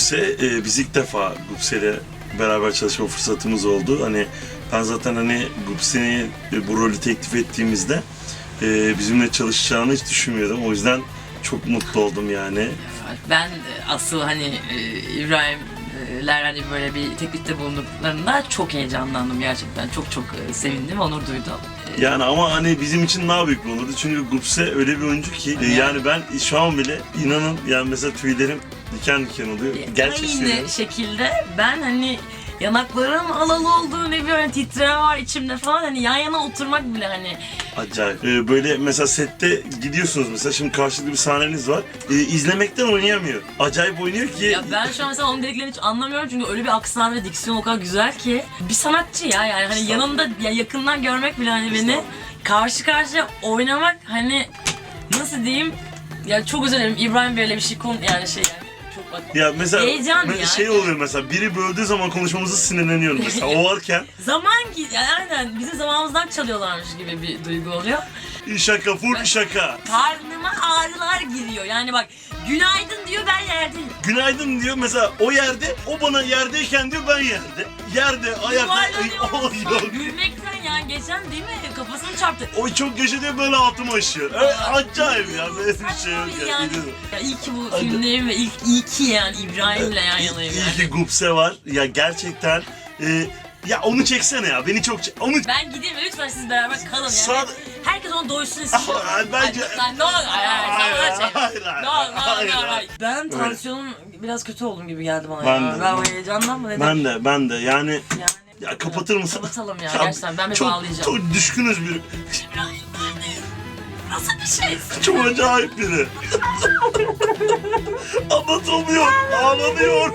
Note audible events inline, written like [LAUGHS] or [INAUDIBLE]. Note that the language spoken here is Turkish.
Gupse, e, biz ilk defa Gupse'yle beraber çalışma fırsatımız oldu. Hani ben zaten hani Gupse'ye bu rolü teklif ettiğimizde e, bizimle çalışacağını hiç düşünmüyordum. O yüzden çok mutlu oldum yani. Ben asıl hani e, İbrahimler hani böyle bir teklifte bulunduklarında çok heyecanlandım gerçekten. Çok çok e, sevindim, onur duydum. E, Yani ama hani bizim için daha büyük bir onurdu. Çünkü Gupse öyle bir oyuncu ki e, yani ben şu an bile inanın yani mesela tüylerim diken diken oluyor. Gerçek Aynı söylüyorum. şekilde ben hani yanaklarım alalı oldu ne bir hani titreme var içimde falan hani yan yana oturmak bile hani Acayip. Ee, böyle mesela sette gidiyorsunuz mesela şimdi karşılıklı bir sahneniz var. Ee, izlemekten oynayamıyor. Acayip oynuyor ki. ya ben şu an mesela onun dediklerini hiç anlamıyorum çünkü öyle bir aksan ve diksiyon o kadar güzel ki bir sanatçı ya yani hani Estağfurullah. yanında ya yakından görmek bile hani beni karşı karşıya oynamak hani nasıl diyeyim ya çok özür dilerim İbrahim Bey'le bir şey konu yani şey yani çok bak ya mesela Heyecan me- ya. şey oluyor mesela biri böldüğü zaman konuşmamızı sinirleniyorum mesela [LAUGHS] o varken zaman ki yani aynen bizim zamanımızdan çalıyorlarmış gibi bir duygu oluyor. şaka full şaka. Karnıma ağrılar giriyor. Yani bak günaydın diyor ben yerdeyim. Günaydın diyor mesela o yerde o bana yerdeyken diyor ben yerde. Yerde ayakta [LAUGHS] Ay, Yuvarlanıyorum. Gülmekten yani geçen değil mi kafasını çarptı. O çok yaşa diyor böyle altıma işiyor. Acayip ya böyle bir şey yok ya. yani. İnanın. Ya iyi ki bu Hadi. filmdeyim ve ilk iyi ki yani İbrahim'le yan yanayım. İyi yani. ki Gupse var. Ya gerçekten e, ya onu çeksene ya. Beni çok çek. Onu Ben gideyim ve lütfen siz beraber kalın yani. Sağ- Herkes onu doysun istiyor. Ay, bence-. Hayır, hayır, Hayır, hayır, hayır, hayır, hayır, hayır. hayır. Ben tansiyonum biraz kötü oldum gibi geldi bana Ben ya. de. Ben heyecandan mı? Ben de ben de yani Yani, ya kapatır mısın? Kapatalım ya, gerçekten ben bir çok, bağlayacağım. Çok düşkünüz biri. İbrahim neredeyiz? Nasıl bir şey? Çok acayip biri. [LAUGHS] Anlatamıyor. Ağlanıyor.